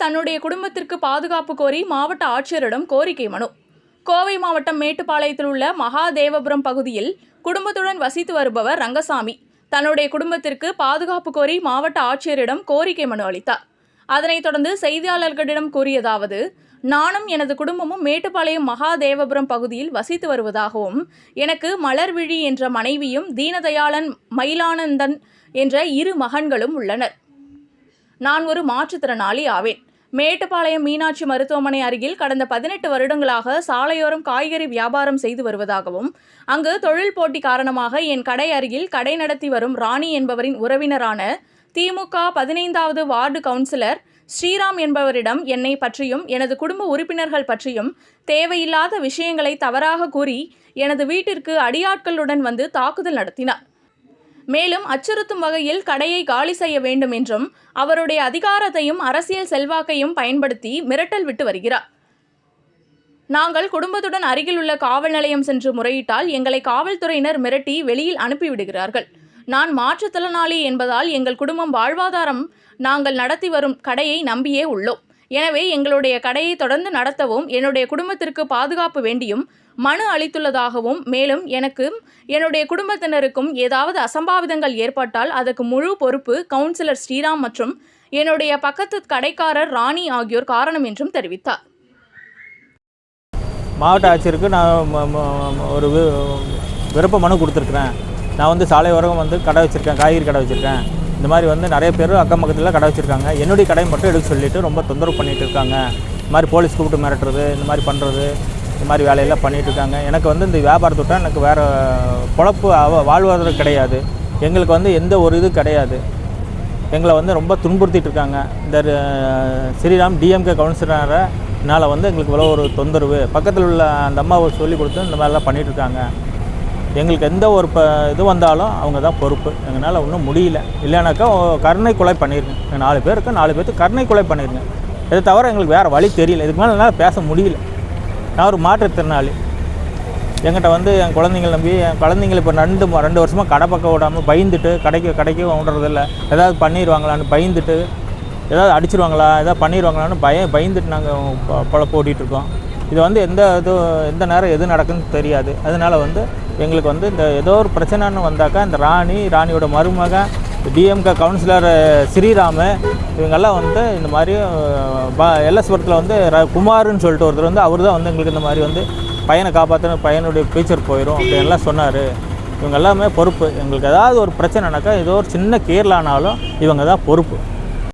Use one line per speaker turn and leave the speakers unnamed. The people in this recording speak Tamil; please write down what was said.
தன்னுடைய குடும்பத்திற்கு பாதுகாப்பு கோரி மாவட்ட ஆட்சியரிடம் கோரிக்கை மனு. கோவை மாவட்டம் மேட்டுப்பாளையத்தில் உள்ள மகாதேவபுரம் பகுதியில் குடும்பத்துடன் வசித்து வருபவர் ரங்கசாமி. தன்னுடைய குடும்பத்திற்கு பாதுகாப்பு கோரி மாவட்ட ஆட்சியரிடம் கோரிக்கை மனு அளித்தார். அதனைத் தொடர்ந்து செய்தியாளர்களிடம் கூறியதாவது நானும் எனது குடும்பமும் மேட்டுப்பாளையம் மகாதேவபுரம் பகுதியில் வசித்து வருவதாகவும் எனக்கு மலர்விழி என்ற மனைவியும் தீனதயாளன் மயிலானந்தன் என்ற இரு மகன்களும் உள்ளனர். நான் ஒரு மாற்றுத்திறனாளி ஆவேன். மேட்டுப்பாளையம் மீனாட்சி மருத்துவமனை அருகில் கடந்த பதினெட்டு வருடங்களாக சாலையோரம் காய்கறி வியாபாரம் செய்து வருவதாகவும் அங்கு தொழில் போட்டி காரணமாக என் கடை அருகில் கடை நடத்தி வரும் ராணி என்பவரின் உறவினரான திமுக பதினைந்தாவது வார்டு கவுன்சிலர் ஸ்ரீராம் என்பவரிடம் என்னை பற்றியும் எனது குடும்ப உறுப்பினர்கள் பற்றியும் தேவையில்லாத விஷயங்களை தவறாக கூறி எனது வீட்டிற்கு அடியாட்களுடன் வந்து தாக்குதல் நடத்தினார். மேலும் அச்சுறுத்தும் வகையில் கடையை காலி செய்ய வேண்டும் என்றும் அவருடைய அதிகாரத்தையும் அரசியல் செல்வாக்கையும் பயன்படுத்தி மிரட்டல் விட்டு வருகிறார். நாங்கள் குடும்பத்துடன் அருகிலுள்ள காவல் நிலையம் சென்று முறையிட்டால் எங்களை காவல்துறையினர் மிரட்டி வெளியில் அனுப்பிவிடுகிறார்கள். நான் மாற்றுத்திறனாளி என்பதால் எங்கள் குடும்பம் வாழ்வாதாரம் நாங்கள் நடத்தி வரும் கடையை நம்பியே உள்ளோம். எனவே எங்களுடைய கடையை தொடர்ந்து நடத்தவும் என்னுடைய குடும்பத்திற்கு பாதுகாப்பு வேண்டியும் மனு அளித்துள்ளதாகவும் மேலும் எனக்கும் என்னுடைய குடும்பத்தினருக்கும் ஏதாவது அசம்பாவிதங்கள் ஏற்பட்டால் அதற்கு முழு பொறுப்பு கவுன்சிலர் ஸ்ரீராம் மற்றும் என்னுடைய பக்கத்து கடைக்காரர் ராணி ஆகியோர் காரணம் என்றும் தெரிவித்தார்.
மாவட்ட ஆட்சியருக்கு நான் ஒரு விருப்ப மனு கொடுத்துருக்குறேன். நான் வந்து சாலை ஓரம் வந்து கடை வச்சுருக்கேன் காய்கறி கடை வச்சுருக்கேன். இந்த மாதிரி வந்து நிறைய பேர் அக்கம் பக்கத்தில் கடை வச்சுருக்காங்க. என்னுடைய கடை மட்டும் எடுக்க சொல்லிட்டு ரொம்ப தொந்தரவு பண்ணிட்டு இருக்காங்க. இந்த மாதிரி போலீஸ் கூப்பிட்டு மிரட்டுறது இந்த மாதிரி பண்ணுறது இந்த மாதிரி வேலையெல்லாம் பண்ணிகிட்டு இருக்காங்க. எனக்கு வந்து இந்த வியாபாரத்தை எனக்கு வேறு பொழப்பு அவ வாழ்வாதாரம் கிடையாது. எங்களுக்கு வந்து எந்த ஒரு இது கிடையாது. எங்களை வந்து ரொம்ப துன்புறுத்திட்டு இருக்காங்க. இந்த ஸ்ரீராம் டிஎம்கே கவுன்சிலரால் வந்து எங்களுக்கு இவ்வளோ ஒரு தொந்தரவு. பக்கத்தில் உள்ள அந்த அம்மாவை சொல்லி கொடுத்து இந்த மாதிரிலாம் பண்ணிகிட்டு இருக்காங்க. எங்களுக்கு எந்த ஒரு ப இது வந்தாலும் அவங்க தான் பொறுப்பு. எங்களால் ஒன்றும் முடியல. இல்லைனாக்கா கருணை கொலை பண்ணிருங்க. எங்கள் நாலு பேருக்கு நாலு பேருக்கு கருணை கொலை பண்ணிருங்க. இதை தவிர எங்களுக்கு வேறு வழி தெரியல. இதுக்கு மேலே என்னால் பேச முடியல. நான் ஒரு மாற்றுத்திறனாளி. எங்கிட்ட வந்து என் குழந்தைங்கள நம்பி என் குழந்தைங்கள இப்போ ரெண்டு ரெண்டு வருஷமாக கடை பக்கம் விடாமல் பயந்துட்டு கடைக்கு கடைக்கு விடுறதில்ல ஏதாவது பண்ணிடுவாங்களான்னு பயந்துட்டு ஏதாவது அடிச்சிருவாங்களா ஏதாவது பண்ணிடுவாங்களான்னு பயம் பயந்துட்டு நாங்கள் பொழப்பு ஓட்டிகிட்டு இருக்கோம். இது வந்து எந்த இது எந்த நேரம் எது நடக்குன்னு தெரியாது. அதனால் வந்து எங்களுக்கு வந்து இந்த ஏதோ ஒரு பிரச்சனைன்னு வந்தாக்கா இந்த ராணி ராணியோட மருமகன் டிஎம்கே கவுன்சிலர் ஸ்ரீராமு இவங்கெல்லாம் வந்து இந்த மாதிரி எல்எஸ்புரத்தில் வந்து ர- குமார்னு சொல்லிட்டு ஒருத்தர் வந்து அவர் தான் வந்து எங்களுக்கு இந்த மாதிரி வந்து பையனை காப்பாற்றின பையனுடைய ஃபியூச்சர் போயிடும் அப்படின்லாம் சொன்னார். இவங்க எல்லாமே பொறுப்பு. எங்களுக்கு ஏதாவது ஒரு பிரச்சனைனாக்கா ஏதோ ஒரு சின்ன கேரளானாலும் இவங்க தான் பொறுப்பு.